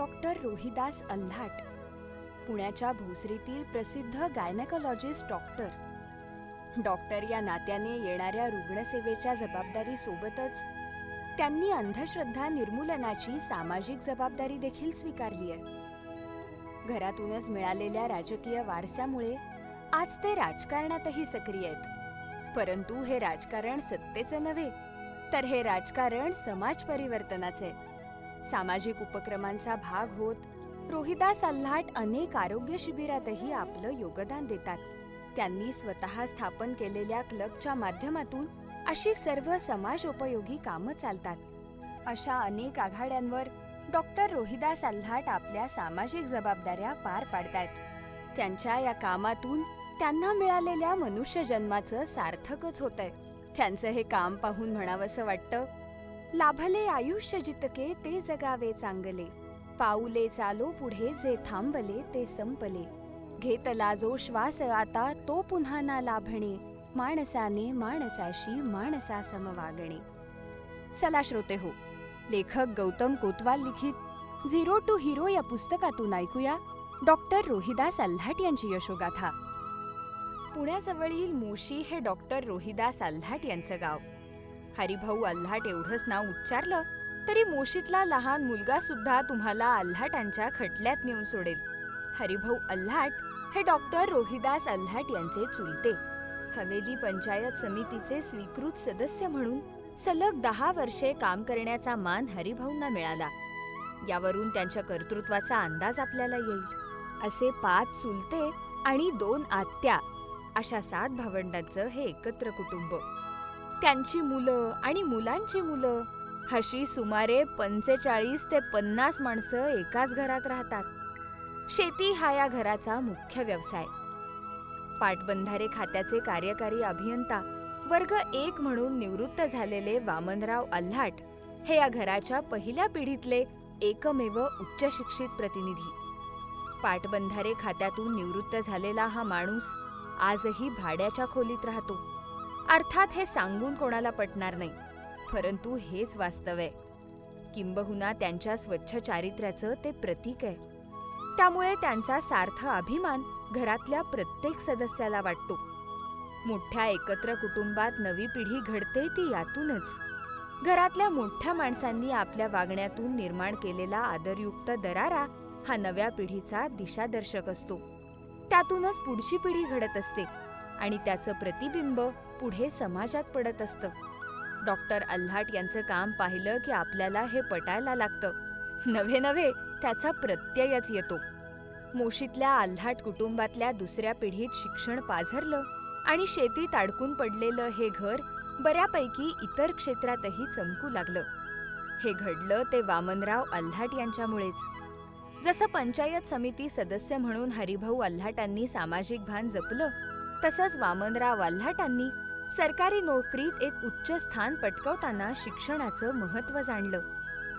Doctor Rohidas अल्हाट पुण्याच्या भोसरीतील प्रसिद्ध gynaecologist doctor doctor या नात्याने येणाऱ्या रुग्णसेवेच्या जबाबदारीसोबतच त्यांनी अंधश्रद्धा निर्मूलनाची सामाजिक जबाबदारी देखील स्वीकारली आहे. घरातूनच मिळालेल्या राजकीय वारसामुळे आज ते राजकारणातही सक्रिय आहेत. परंतु हे राजकारण सत्तेचे नव्हे तर हे राजकारण समाज परिवर्तनाचे सामाजिक उपक्रमांचा भाग होत रोहिदास अल्हाट अनेक आरोग्य शिबिरातही आपलं योगदान देतात. त्यांनी स्वतः स्थापन केलेल्या क्लबच्या माध्यमातून अशी सर्व समाजोपयोगी कामं चालतात. अशा अनेक आघाड्यांवर डॉक्टर रोहिदास अल्हाट आपल्या सामाजिक जबाबदाऱ्या पार पाडतायत त्यांच्या या कामातून त्यांना मिळालेल्या मनुष्य जन्माचं सार्थकच होतंय. त्यांचं हे काम पाहून म्हणावंसं वाटतं लाभले आयुष्य जितके ते जगावे चांगले. पाऊले चालो पुढे जे थांबले ते संपले. घेतला जो श्वास आता तो पुन्हा ना लाभणे. माणसाने माणसाशी माणसा समवागणे चला श्रोते हो लेखक गौतम कोतवाल लिखित झिरो टू हिरो या पुस्तकातून ऐकूया डॉक्टर रोहिदास अल्हाट यांची यशोगाथा. पुण्याजवळील मोशी हे डॉक्टर रोहिदास अल्हाट यांचं गाव. हरिभाऊ आल्हाट एवढंच नाव उच्चारलं तरी मोशीतला लहान मुलगा सुद्धा तुम्हाला आल्हाटांच्या खटल्यात नेऊन सोडेल. हरिभाऊ आल्हाट हे डॉक्टर रोहिदास अल्हाट यांचे चुलते. हवेली पंचायत समितीचे स्वीकृत सदस्य म्हणून सलग दहा वर्षे काम करण्याचा मान हरिभाऊंना मिळाला. यावरून त्यांच्या कर्तृत्वाचा अंदाज आपल्याला येईल. असे पाच चुलते आणि दोन आत्या अशा सात भावंडांचं हे एकत्र कुटुंब. त्यांची मुलं आणि मुलांची मुलं. हशी सुमारे पंचेचाळीस ते पन्नास माणसं एकाच घरात राहतात. शेती हा या घराचा मुख्य व्यवसाय. पाटबंधारे खात्याचे कार्यकारी अभियंता वर्ग एक म्हणून निवृत्त झालेले वामनराव अल्हाट हे या घराच्या पहिल्या पिढीतले एकमेव उच्च शिक्षित प्रतिनिधी. पाटबंधारे खात्यातून निवृत्त झालेला हा माणूस आजही भाड्याच्या खोलीत राहतो. अर्थात हे सांगून कोणाला पटणार नाही. परंतु हेच वास्तव आहे. किंबहुना त्यांच्या स्वच्छ चारित्र्याचं ते प्रतीक आहे. त्यामुळे त्यांचा सार्थ अभिमान घरातल्या प्रत्येक सदस्याला वाटतो. मोठ्या एकत्र कुटुंबात नवी पिढी घडते ती यातूनच. घरातल्या मोठ्या माणसांनी आपल्या वागण्यातून निर्माण केलेला आदरयुक्त दरारा हा नव्या पिढीचा दिशादर्शक असतो. त्यातूनच पुढची पिढी घडत असते आणि त्याचं प्रतिबिंब पुढे समाजात पडत असतं. डॉक्टर अल्हाट यांचं काम पाहिलं की आपल्याला हे पटायला लागतं. नव्हे नव्हे त्याचा प्रत्ययच येतो. मोशीतल्या अल्हाट कुटुंबातल्या दुसऱ्या पिढीत शिक्षण पाझरलं आणि शेतीत अडकून पडलेलं हे घर बऱ्यापैकी इतर क्षेत्रातही चमकू लागलं. हे घडलं ते वामनराव अल्हाट यांच्यामुळेच. जसं पंचायत समिती सदस्य म्हणून हरिभाऊ अल्हाटांनी सामाजिक भान जपलं तसंच वामनराव अल्हाटांनी सरकारी नोकरीत एक उच्च स्थान पटकवताना शिक्षणाचं महत्त्व जाणलं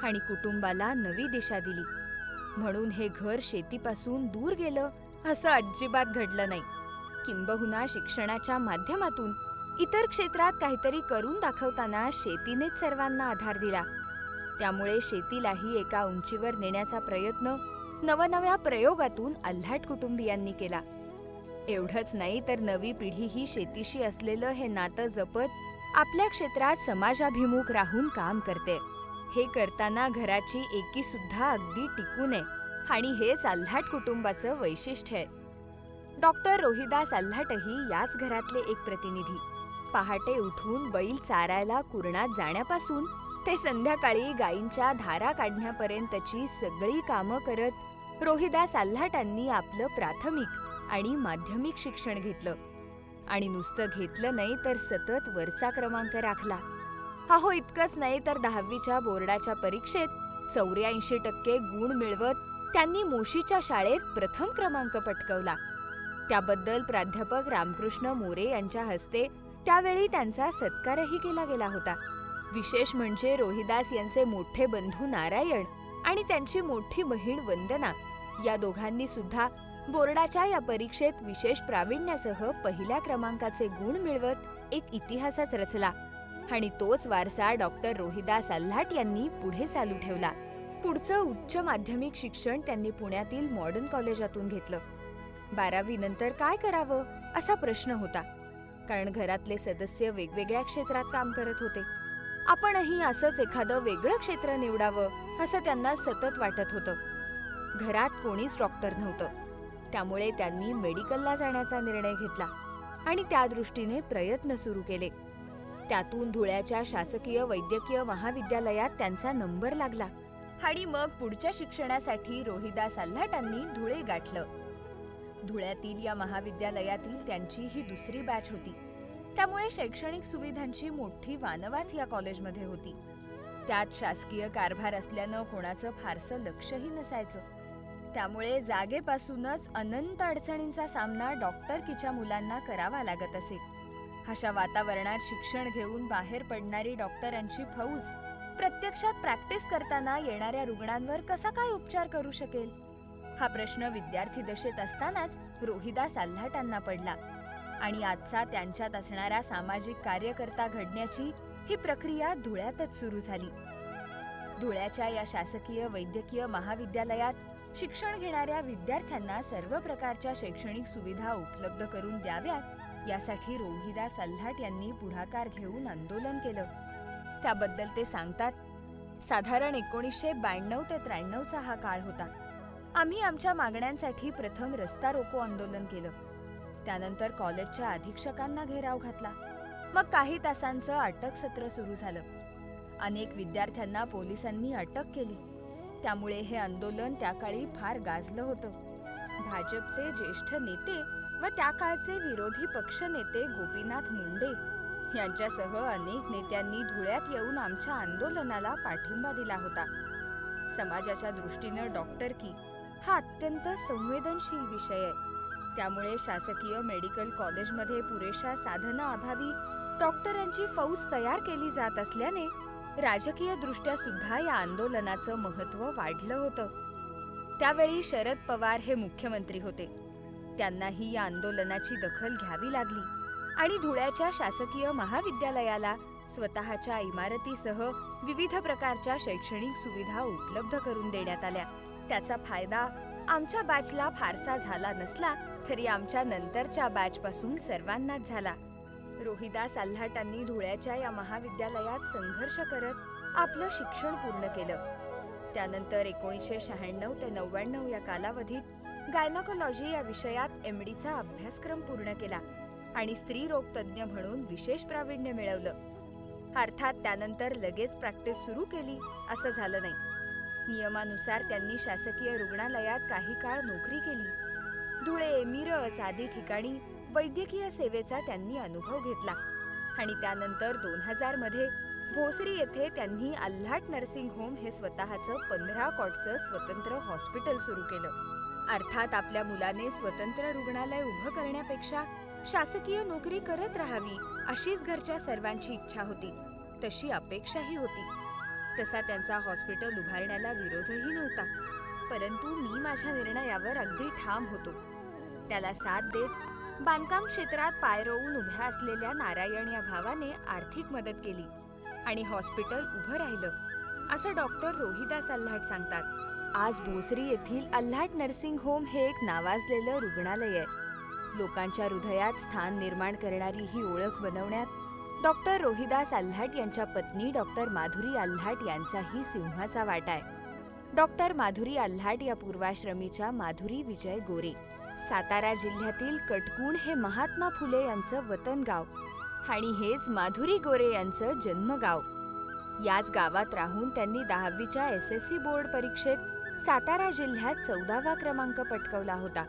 आणि कुटुंबाला नवी दिशा दिली. म्हणून हे घर शेतीपासून दूर गेलं असं अजिबात घडलं नाही. किंबहुना शिक्षणाच्या माध्यमातून इतर क्षेत्रात काहीतरी करून दाखवताना शेतीनेच सर्वांना आधार दिला. त्यामुळे शेतीलाही एका उंचीवर नेण्याचा प्रयत्न नवनव्या प्रयोगातून अल्हाट कुटुंबियांनी केला. एवढंच नाही तर नवी पिढी ही शेतीशी असलेलं हे नातं जपत आपल्या क्षेत्रात समाजाभिमुख राहून काम करते. हे करताना घराची एकी सुद्धा अगदी टिकून आहे आणि हेच आल्हाट कुटुंबाचं वैशिष्ट्य आहे. डॉक्टर रोहिदास अल्हाटही याच घरातले एक प्रतिनिधी. पहाटे उठून बैल चारायला कुरणात जाण्यापासून ते संध्याकाळी गायींच्या धारा काढण्यापर्यंतची सगळी कामं करत रोहिदास अल्हाटांनी आपलं प्राथमिक आणि माध्यमिक शिक्षण घेतलं. आणि नुसतं घेतलं नाही तर सतत वरचा क्रमांक राखला. अहो इतकंच नाही तर दहावीच्या बोर्डाच्या परीक्षेत चौऱ्याऐंशी टक्के गुण मिळवत त्यांनी मोशीच्या शाळेत प्रथम क्रमांक पटकवला. त्याबद्दल प्राध्यापक रामकृष्ण मोरे यांच्या हस्ते त्यावेळी त्यांचा सत्कारही केला गेला होता. विशेष म्हणजे रोहिदास यांचे मोठे बंधू नारायण आणि त्यांची मोठी बहीण वंदना या दोघांनी सुद्धा बोर्डाच्या या परीक्षेत विशेष प्रावीण्यासह पहिल्या क्रमांकाचे गुण मिळवत एक इतिहासच रचला. आणि तोच वारसा डॉक्टर रोहिदास अल्हाट यांनी पुढे चालू ठेवला. पुढचं उच्च माध्यमिक शिक्षण त्यांनी पुण्यातील मॉडर्न कॉलेजातून घेतलं. बारावी नंतर काय करावं असा प्रश्न होता. कारण घरातले सदस्य वेगवेगळ्या क्षेत्रात काम करत होते. आपणही असंच एखादं वेगळं क्षेत्र निवडावं असं त्यांना सतत वाटत होतं. घरात कोणीच डॉक्टर नव्हतं. त्यामुळे त्यांनी मेडिकलला जाण्याचा निर्णय घेतला आणि त्या दृष्टीने प्रयत्न सुरू केले. त्यातून धुळ्याच्या शासकीय वैद्यकीय महाविद्यालयात त्यांचा नंबर लागला आणि मग पुढच्या शिक्षणासाठी रोहिदास आल्हाटांनी धुळे गाठलं. धुळ्यातील या महाविद्यालयातील त्यांची ही दुसरी बॅच होती. त्यामुळे शैक्षणिक सुविधांची मोठी वानवाच या कॉलेजमध्ये होती. त्यात शासकीय कारभार असल्यानं कोणाचं फारसं लक्षही नसायचं. त्यामुळे जागेपासूनच अनंत अडचणींचा सामना डॉक्टरकीच्या मुलांना करावा लागत असे. अशा वातावरणात शिक्षण घेऊन बाहेर पडणारी डॉक्टरांची फौज प्रत्यक्षात प्रॅक्टिस करताना येणाऱ्या रुग्णांवर कसा काय उपचार करू शकेल? हा प्रश्न विद्यार्थी दशेत असतानाच रोहिदास आल्हाटांना पडला आणि आजचा त्यांच्यात असणारा सामाजिक कार्यकर्ता घडण्याची ही प्रक्रिया धुळ्यातच सुरू झाली. धुळ्याच्या या शासकीय वैद्यकीय महाविद्यालयात शिक्षण घेणाऱ्या विद्यार्थ्यांना सर्व प्रकारच्या शैक्षणिक सुविधा उपलब्ध करून द्याव्यात यासाठी रोहिदा सल्हाट यांनी पुढाकार घेऊन आंदोलन केलं. त्याबद्दल ते सांगतात साधारण एकोणीसशे ब्याण्णव ते त्र्याण्णवचा हा काळ होता. आम्ही आमच्या मागण्यांसाठी प्रथम रस्ता रोको आंदोलन केलं. त्यानंतर कॉलेजच्या अधीक्षकांना घेराव घातला. मग काही तासांचं अटक सत्र सुरू झालं. अनेक विद्यार्थ्यांना पोलिसांनी अटक केली. त्यामुळे हे आंदोलन त्या काळी फार गाजलं होतं. भाजपचे ज्येष्ठ नेते व त्या काळचे विरोधी पक्षनेते गोपीनाथ मुंडे यांच्यासह अनेक नेत्यांनी धुळ्यात येऊन आमच्या आंदोलनाला पाठिंबा दिला होता. समाजाच्या दृष्टीनं डॉक्टर की हा अत्यंत संवेदनशील विषय आहे. त्यामुळे शासकीय मेडिकल कॉलेजमध्ये पुरेशा साधनाअभावी डॉक्टरांची फौज तयार केली जात असल्याने राजकीय दृष्ट्या सुद्धा या आंदोलनाचं महत्त्व वाढलं होतं. त्यावेळी शरद पवार हे मुख्यमंत्री होते. त्यांनाही या आंदोलनाची दखल घ्यावी लागली आणि धुळ्याच्या शासकीय महाविद्यालयाला स्वतःच्या इमारतीसह विविध प्रकारच्या शैक्षणिक सुविधा उपलब्ध करून देण्यात आल्या. त्याचा फायदा आमच्या बॅचला फारसा झाला नसला तरी आमच्या नंतरच्या बॅचपासून सर्वांनाच झाला. रोहिदास आल्हाटांनी धुळ्याच्या या महाविद्यालयात संघर्ष करत आपलं शिक्षण पूर्ण केलं. त्यानंतर एकोणीसशे शहाण्णव ते नव्याण्णव या कालावधीत गायनोकॉलॉजी या विषयात एम डीचा अभ्यासक्रम पूर्ण केला आणि स्त्रीरोग तज्ज्ञ म्हणून विशेष प्रावीण्य मिळवलं. अर्थात त्यानंतर लगेच प्रॅक्टिस सुरू केली असं झालं नाही. नियमानुसार त्यांनी शासकीय रुग्णालयात काही काळ नोकरी केली. धुळे मिरज आदी ठिकाणी वैद्यकीय सेवेचा त्यांनी अनुभव घेतला. आणि त्यानंतर दोन हजारमध्ये भोसरी येथे त्यांनी आल्हाट नर्सिंग होम हे स्वतःचं पंधरा कॉटचं स्वतंत्र हॉस्पिटल सुरू केलं. अर्थात आपल्या मुलाने स्वतंत्र रुग्णालय उभं करण्यापेक्षा शासकीय नोकरी करत राहावी अशीच घरच्या सर्वांची इच्छा होती. तशी अपेक्षाही होती. तसा त्यांचा हॉस्पिटल उभारण्याला विरोधही नव्हता. परंतु मी माझ्या निर्णयावर अगदी ठाम होतो. त्याला साथ देत बांधकाम क्षेत्रात पाय रोवून उभ्या असलेल्या नारायण या भावाने आर्थिक मदत केली आणि हॉस्पिटल उभं राहिलं. असं डॉक्टर रोहिदास अल्हाट सांगतात. आज भोसरी येथील अल्हाट नर्सिंग होम हे एक नावाजलेलं रुग्णालय आहे. लोकांच्या हृदयात स्थान निर्माण करणारी ही ओळख बनवण्यात डॉक्टर रोहिदास अल्हाट यांच्या पत्नी डॉक्टर माधुरी अल्हाट यांचाही सिंहाचा वाटा आहे. डॉक्टर माधुरी अल्हाट या पूर्वाश्रमीच्या माधुरी विजय गोरे. सातारा जिल्ह्यातील कटकुण हे महात्मा फुले यांचं वतन गाव आणि हेच माधुरी गोरे यांचं जन्मगाव. याच गावात राहून त्यांनी दहावीच्या एस एस सी बोर्ड परीक्षेत सातारा जिल्ह्यात चौदावा क्रमांक पटकवला होता.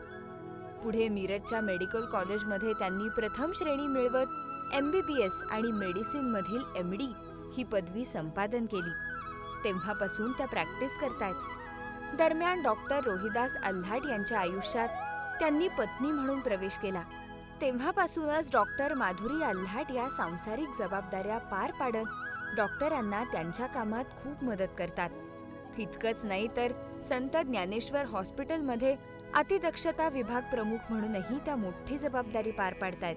पुढे मिरजच्या मेडिकल कॉलेजमध्ये त्यांनी प्रथम श्रेणी मिळवत एम बी बी एस आणि मेडिसिनमधील एम डी ही पदवी संपादन केली. तेव्हापासून त्या प्रॅक्टिस करतायत. दरम्यान डॉक्टर रोहिदास आल्हाट यांच्या आयुष्यात त्यांनी पत्नी म्हणून प्रवेश केला. तेव्हापासूनच डॉक्टर माधुरी आल्हाट या सांसारिक जबाबदाऱ्या पार पाडत डॉक्टरांना त्यांच्या कामात खूप मदत करतात. इतकंच नाही तर संत ज्ञानेश्वर हॉस्पिटलमध्ये अतिदक्षता विभाग प्रमुख म्हणूनही त्या मोठी जबाबदारी पार पाडतायत.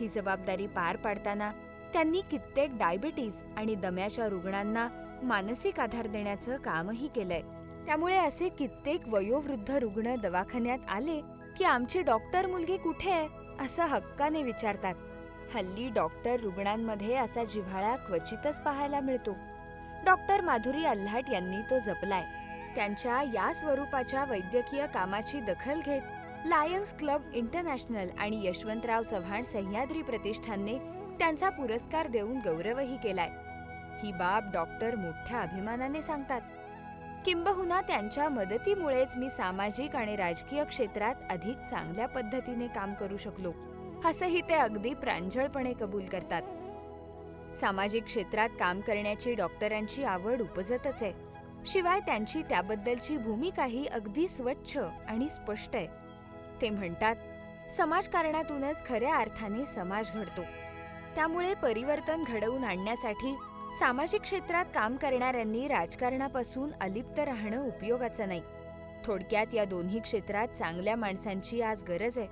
ही जबाबदारी पार पाडताना त्यांनी कित्येक डायबिटीज आणि दम्याच्या रुग्णांना मानसिक आधार देण्याचं कामही केलंय. त्यामुळे असे कित्येक वयोवृद्ध रुग्ण दवाखान्यात आले की आमची डॉक्टर मुलगी कुठे आहे असं हक्काने विचारतात. हल्ली डॉक्टर रुग्णांमध्ये असा जिव्हाळा क्वचितच पाहायला मिळतो. डॉक्टर माधुरी अल्हाट यांनी तो जपलाय. त्यांच्या या स्वरूपाच्या वैद्यकीय कामाची दखल घेत लायन्स क्लब इंटरनॅशनल आणि यशवंतराव चव्हाण सह्याद्री प्रतिष्ठानने त्यांचा पुरस्कार देऊन गौरवही केलाय. ही बाब डॉक्टर मोठ्या अभिमानाने सांगतात. किंबहुना त्यांच्या मदतीमुळेच मी सामाजिक आणि राजकीय क्षेत्रात अधिक चांगल्या पद्धतीने काम करू शकलो. असंही ते अगदी प्रांजळपणे कबूल करतात. सामाजिक क्षेत्रात काम करण्याची डॉक्टरांची आवड उपजतच आहे. शिवाय त्यांची त्याबद्दलची भूमिकाही अगदी स्वच्छ आणि स्पष्ट आहे. ते म्हणतात समाजकारणातूनच खऱ्या अर्थाने समाज घडतो. त्यामुळे परिवर्तन घडवून आणण्यासाठी सामाजिक क्षेत्रात काम करणाऱ्यांनी राजकारणापासून अलिप्त राहणं उपयोगाचं नाही. थोडक्यात या दोन्ही क्षेत्रात चांगल्या माणसांची आज गरज आहे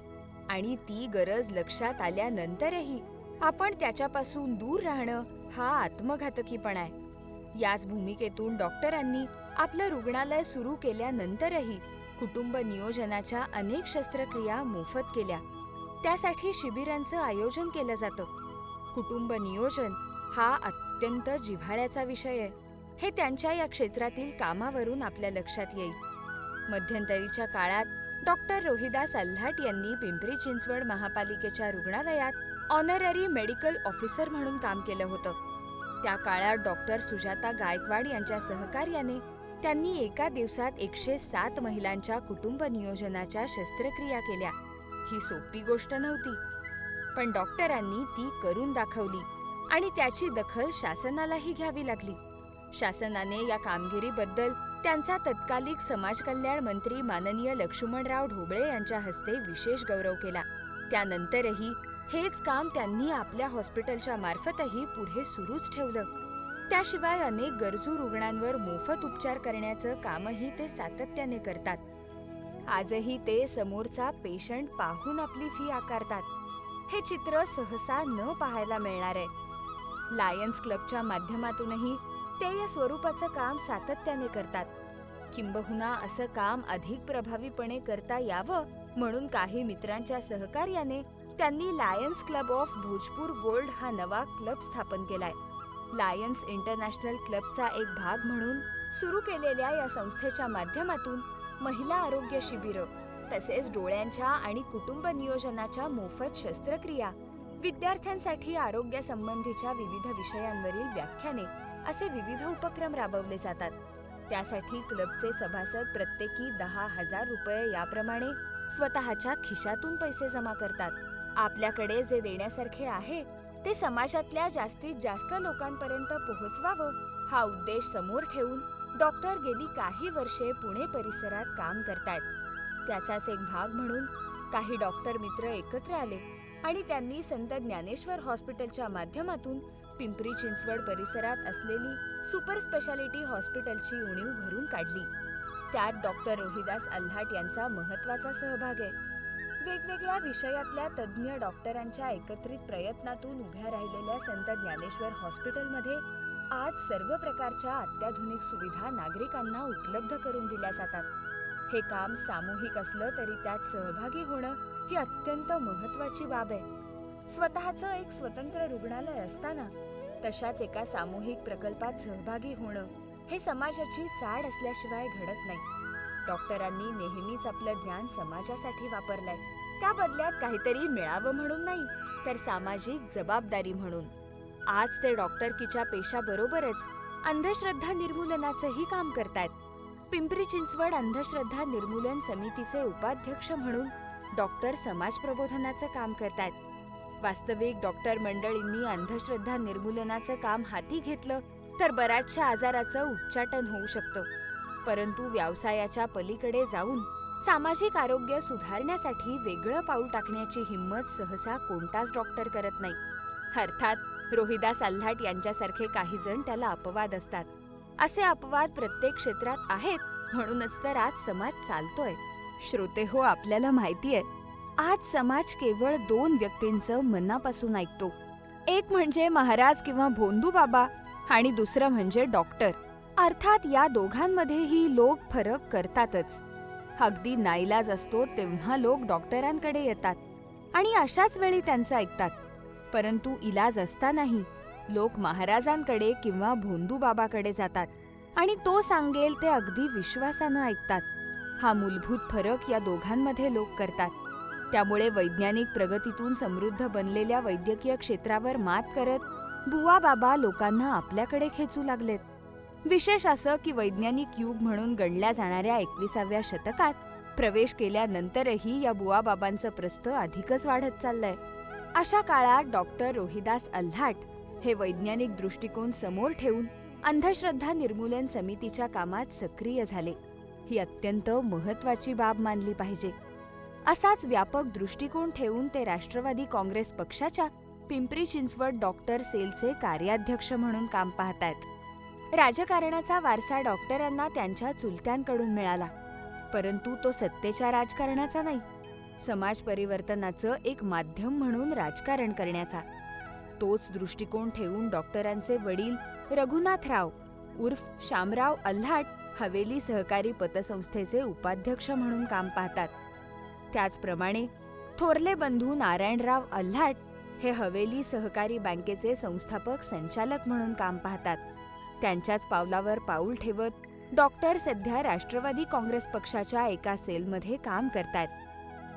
आणि ती गरज लक्षात आल्यानंतरही आपण त्याच्यापासून दूर राहणं हा आत्मघातकीपणा आहे. याच भूमिकेतून डॉक्टरांनी आपलं रुग्णालय सुरू केल्यानंतरही कुटुंब नियोजनाच्या अनेक शस्त्रक्रिया मोफत केल्या. त्यासाठी शिबिरांचं आयोजन केलं जातं. कुटुंब नियोजन हा अत्यंत जिव्हाळ्याचा विषय आहे. हे त्यांच्या या क्षेत्रातील कामावरून आपल्या लक्षात येईल. मध्यंतरीच्या काळात डॉक्टर रोहिदास अल्हाट यांनी पिंपरी चिंचवड महापालिकेच्या रुग्णालयात ऑनररी मेडिकल ऑफिसर म्हणून काम केलं होतं. त्या काळात डॉक्टर सुजाता गायकवाड यांच्या सहकार्याने त्यांनी एका दिवसात एकशे सात महिलांच्या कुटुंब नियोजनाच्या शस्त्रक्रिया केल्या. ही सोपी गोष्ट नव्हती. पण डॉक्टरांनी ती करून दाखवली. आणि त्याची दखल शासनालाही घ्यावी लागली. शासनाने या कामगिरीबद्दल त्यांचा तत्कालिक समाज कल्याण मंत्री माननीय लक्ष्मणराव ढोबळे यांच्या हस्ते विशेष गौरव केला. त्यानंतरही हेच काम त्यांनी आपल्या हॉस्पिटलच्या मार्फतही पुढे सुरूच ठेवलं. त्याशिवाय अनेक गरजू रुग्णांवर मोफत उपचार करण्याचं कामही ते सातत्याने करतात. आजही ते समोरचा पेशंट पाहून आपली फी आकारतात. हे चित्र सहसा न पाहायला मिळणार आहे. लायन्स क्लबच्या माध्यमातूनही ते या स्वरूपाचं काम सातत्याने करतात. किंबहुना असं काम अधिक प्रभावीपणे करता यावं म्हणून काही मित्रांच्या सहकार्याने त्यांनी Lions Club of Bhojpur Gold हा नवा क्लब स्थापन केलाय. लायन्स इंटरनॅशनल क्लबचा एक भाग म्हणून सुरू केलेल्या या संस्थेच्या माध्यमातून महिला आरोग्य शिबिरं तसेच डोळ्यांच्या आणि कुटुंब नियोजनाच्या मोफत शस्त्रक्रिया विद्यार्थ्यांसाठी आरोग्यासंबंधीच्या विविध विषयांवरील व्याख्याने असे विविध उपक्रम राबवले जातात. त्यासाठी क्लबचे सभासद प्रत्येकी दहा हजार रुपये याप्रमाणे स्वतःच्या खिशातून पैसे जमा करतात. आपल्याकडे जे देण्यासारखे आहे ते समाजातल्या जास्तीत जास्त लोकांपर्यंत पोहोचवावं हा उद्देश समोर ठेवून डॉक्टर गेली काही वर्षे पुणे परिसरात काम करतायत. त्याचाच एक भाग म्हणून काही डॉक्टर मित्र एकत्र आले. आणि त्यांनी संत ज्ञानेश्वर हॉस्पिटलच्या माध्यमातून पिंपरी चिंचवड परिसरात असलेली सुपर स्पेशालिटी हॉस्पिटलची उणीव भरून काढली. त्यात डॉक्टर रोहिदास अल्हाट यांचा महत्त्वाचा सहभाग आहे. वेगवेगळ्या विषयातल्या तज्ज्ञ डॉक्टरांच्या एकत्रित प्रयत्नातून उभ्या राहिलेल्या संत ज्ञानेश्वर हॉस्पिटलमध्ये आज सर्व प्रकारच्या अत्याधुनिक सुविधा नागरिकांना उपलब्ध करून दिल्या जातात. हे काम सामूहिक असलं तरी त्यात सहभागी होणं ही अत्यंत महत्वाची बाब आहे. स्वतःचं एक स्वतंत्र रुग्णालय असताना तशाच एका सामूहिक प्रकल्पात सहभागी होणं हे समाजाची चाड असल्याशिवाय घडत नाही. डॉक्टरांनी नेहमीच आपलं ज्ञान समाजासाठी वापरलंय. त्या बदल्यात काहीतरी मिळावं म्हणून नाही तर सामाजिक जबाबदारी म्हणून. आज ते डॉक्टरकीच्या पेशाबरोबरच अंधश्रद्धा निर्मूलनाचंही काम करतायत. पिंपरी चिंचवड अंधश्रद्धा निर्मूलन समितीचे उपाध्यक्ष म्हणून डॉक्टर समाज प्रबोधनाचं काम करतात वास्तविक डॉक्टर मंडळींनी अंधश्रद्धा निर्मूलनाचं काम हाती घेतलं तर बऱ्याचशा आजाराचं उच्चाटन होऊ शकतं. परंतु व्यवसायाच्या पलीकडे जाऊन सामाजिक आरोग्य सुधारण्यासाठी वेगळं पाऊल टाकण्याची हिंमत सहसा कोणताच डॉक्टर करत नाही. अर्थात रोहिदास अल्हाट यांच्यासारखे काही जण त्याला अपवाद असतात. असे अपवाद प्रत्येक क्षेत्रात आहेत म्हणूनच तर आज समाज चालतोय. श्रोते हो आपल्याला माहितीये आज समाज केवळ दोन व्यक्तींचं मनापासून ऐकतो. एक म्हणजे महाराज किंवा भोंदू बाबा आणि दुसरं म्हणजे डॉक्टर. अर्थात या दोघांमध्येही लोक फरक करतातच. अगदी नाईलाज असतो तेव्हा लोक डॉक्टरांकडे येतात आणि अशाच वेळी त्यांचं ऐकतात. परंतु इलाज असतानाही लोक महाराजांकडे किंवा भोंदू बाबाकडे जातात आणि तो सांगेल ते अगदी विश्वासानं ऐकतात. हा मूलभूत फरक या दोघांमध्ये लोक करतात. त्यामुळे वैज्ञानिक प्रगतीतून समृद्ध बनलेल्या वैद्यकीय क्षेत्रावर मात करत बुवा बाबा लोकांना आपल्याकडे खेचू लागलेत. विशेष असं की वैज्ञानिक युग म्हणून गणल्या जाणाऱ्या एकविसाव्या शतकात प्रवेश केल्यानंतरही या बुवा बाबांचं प्रस्थ अधिकच वाढत चाललंय. अशा काळात डॉक्टर रोहिदास अल्हाट हे वैज्ञानिक दृष्टिकोन समोर ठेवून अंधश्रद्धा निर्मूलन समितीच्या कामात सक्रिय झाले. ही अत्यंत महत्वाची बाब मानली पाहिजे. असाच व्यापक दृष्टिकोन ठेवून ते राष्ट्रवादी काँग्रेस पक्षाच्या पिंपरी चिंचवड डॉक्टर सेलचे कार्याध्यक्ष म्हणून काम पाहतायत. राजकारणाचा वारसा डॉक्टरांना त्यांच्या चुलत्यांकडून मिळाला परंतु तो सत्तेच्या राजकारणाचा नाही. समाज परिवर्तनाचं एक माध्यम म्हणून राजकारण करण्याचा. तोच दृष्टिकोन ठेवून डॉक्टरांचे वडील रघुनाथराव उर्फ शामराव अल्हाट हवेली सहकारी पतसंस्थेचे उपाध्यक्ष म्हणून काम पाहतात. त्याचप्रमाणे थोरले बंधू नारायणराव अल्हाट हे हवेली सहकारी बँकेचे संस्थापक संचालक म्हणून काम पाहतात. त्यांच्याच पावलावर पाऊल ठेवत डॉक्टर सध्या राष्ट्रवादी काँग्रेस पक्षाच्या एका सेलमध्ये काम करतात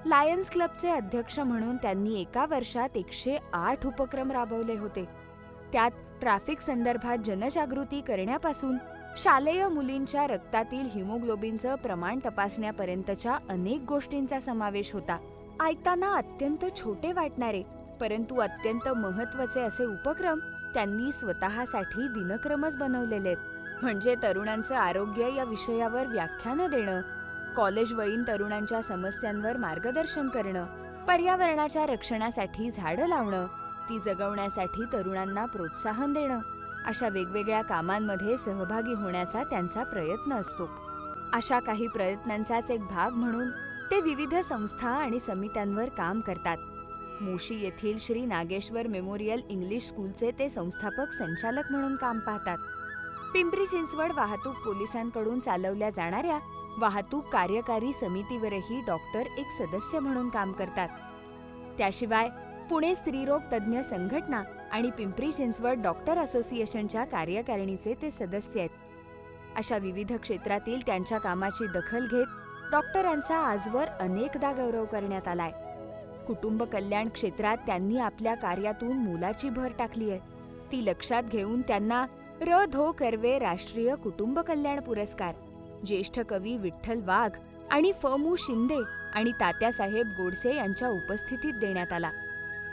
लायन्स क्लबचे अध्यक्ष म्हणून त्यांनी एका वर्षात एकशे आठ उपक्रम राबवले होते. त्यात ट्रॅफिक संदर्भात जनजागृती करण्यापासून शालेय मुलींच्या रक्तातील हिमोग्लोबिनचं प्रमाण तपासण्यापर्यंतच्या अनेक गोष्टींचा समावेश होता. ऐकताना अत्यंत छोटे वाटणारे परंतु अत्यंत महत्त्वाचे असे उपक्रम त्यांनी स्वतःसाठी दिनक्रमच बनवलेले म्हणजे तरुणांचं आरोग्य या विषयावर व्याख्यानं देणं कॉलेजवयीन तरुणांच्या समस्यांवर मार्गदर्शन करणं पर्यावरणाच्या रक्षणासाठी झाडं लावणं ती जगवण्यासाठी तरुणांना प्रोत्साहन देणं अशा वेगवेगळ्या कामांमध्ये सहभागी होण्याचा त्यांचा प्रयत्न असतो. अशा काही प्रयत्नांचाच एक भाग म्हणून ते विविध संस्था आणि समित्यांवर काम करतात. मुशी येथील श्री नागेश्वर मेमोरियल इंग्लिश स्कूलचे ते संस्थापक संचालक म्हणून काम पाहतात. पिंपरी चिंचवड वाहतूक पोलिसांकडून चालवल्या जाणाऱ्या वाहतूक कार्यकारी समितीवरही डॉक्टर एक सदस्य म्हणून काम करतात. त्याशिवाय पुणे स्त्रीरोग तज्ज्ञ संघटना आणि पिंपरी चिंचवड डॉक्टर असोसिएशनच्या कार्यकारिणीचे ते सदस्य आहेत. अशा विविध क्षेत्रातील त्यांच्या कामाची दखल घेत डॉक्टरांचा आजवर अनेकदा गौरव करण्यात आलाय. कुटुंब कल्याण क्षेत्रात त्यांनी आपल्या कार्यातून मोलाची भर टाकली आहे. ती लक्षात घेऊन त्यांना र धो कर्वे राष्ट्रीय कुटुंब कल्याण पुरस्कार ज्येष्ठ कवी विठ्ठल वाघ आणि फ मु शिंदे आणि तात्यासाहेब गोडसे यांच्या उपस्थितीत देण्यात आला.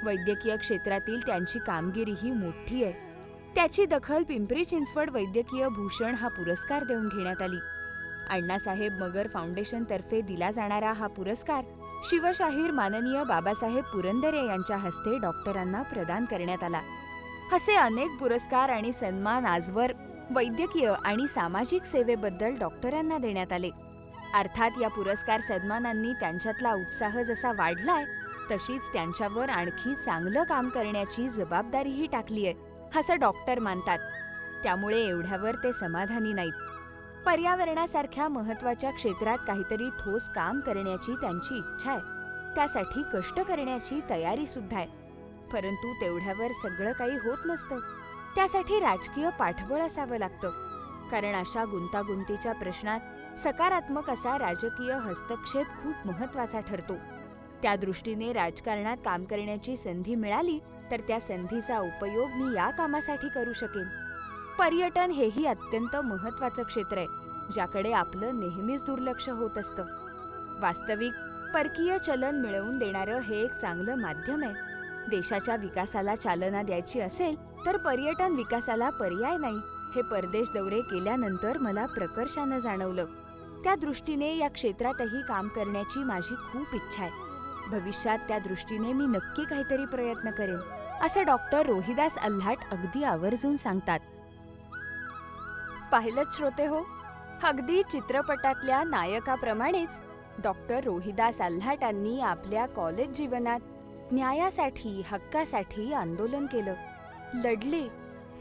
वैद्यकीय क्षेत्रातील त्यांची कामगिरी ही मोठी आहे. त्याची दखल पिंपरी चिंचवड वैद्यकीय भूषण हा पुरस्कार देऊन घेण्यात आली. अण्णासाहेब मगर फाउंडेशनतर्फे दिला जाणारा हा पुरस्कार शिवशाहीर माननीय बाबासाहेब पुरंदरे यांच्या हस्ते डॉक्टरांना प्रदान करण्यात आला. असे अनेक पुरस्कार आणि सन्मान आजवर वैद्यकीय आणि सामाजिक सेवेबद्दल डॉक्टरांना देण्यात आले. अर्थात या पुरस्कार सन्मानांनी त्यांच्यातला उत्साह जसा वाढलाय तशीच त्यांच्यावर आणखी चांगलं काम करण्याची जबाबदारीही टाकली आहे असं डॉक्टर मानतात. त्यामुळे एवढ्यावर ते समाधानी नाहीत. पर्यावरणासारख्या महत्त्वाच्या क्षेत्रात काहीतरी ठोस काम करण्याची त्यांची इच्छा आहे. त्यासाठी कष्ट करण्याची तयारी सुद्धा आहे. परंतु तेवढ्यावर सगळं काही होत नसतं. त्यासाठी राजकीय पाठबळ असावं लागतं. कारण अशा गुंतागुंतीच्या प्रश्नात सकारात्मक असा राजकीय हस्तक्षेप खूप महत्त्वाचा ठरतो. त्या दृष्टीने राजकारणात काम करण्याची संधी मिळाली तर त्या संधीचा उपयोग मी या कामासाठी करू शकेन. पर्यटन हेही अत्यंत महत्वाचं क्षेत्र आहे ज्याकडे आपलं नेहमीच दुर्लक्ष होत असतं. वास्तविक परकीय चलन मिळवून देणारं हे एक चांगलं माध्यम आहे. देशाच्या विकासाला चालना द्यायची असेल तर पर्यटन विकासाला पर्याय नाही हे परदेश दौरे केल्यानंतर मला प्रकर्षानं जाणवलं. त्या दृष्टीने या क्षेत्रातही काम करण्याची माझी खूप इच्छा आहे. भविष्यात त्या दृष्टीने मी नक्की काहीतरी प्रयत्न करेन असं डॉक्टर रोहिदास अल्हाट अगदी आवर्जून सांगतात. पाहिलं श्रोते हो अगदी चित्रपटातल्या नायकाप्रमाणेच डॉक्टर रोहिदास अल्हाटांनी आपल्या कॉलेज जीवनात न्यायासाठी हक्कासाठी आंदोलन केलं. लढले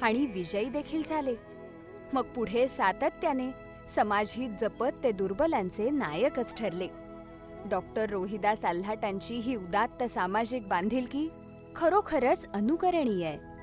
आणि विजयी देखील झाले. मग पुढे सातत्याने समाजहित जपत ते दुर्बलांचे नायकच ठरले. डॉक्टर रोहिदास आल्हाटांची ही उदात्त सामाजिक बांधिलकी खरोखरच अनुकरणीय आहे.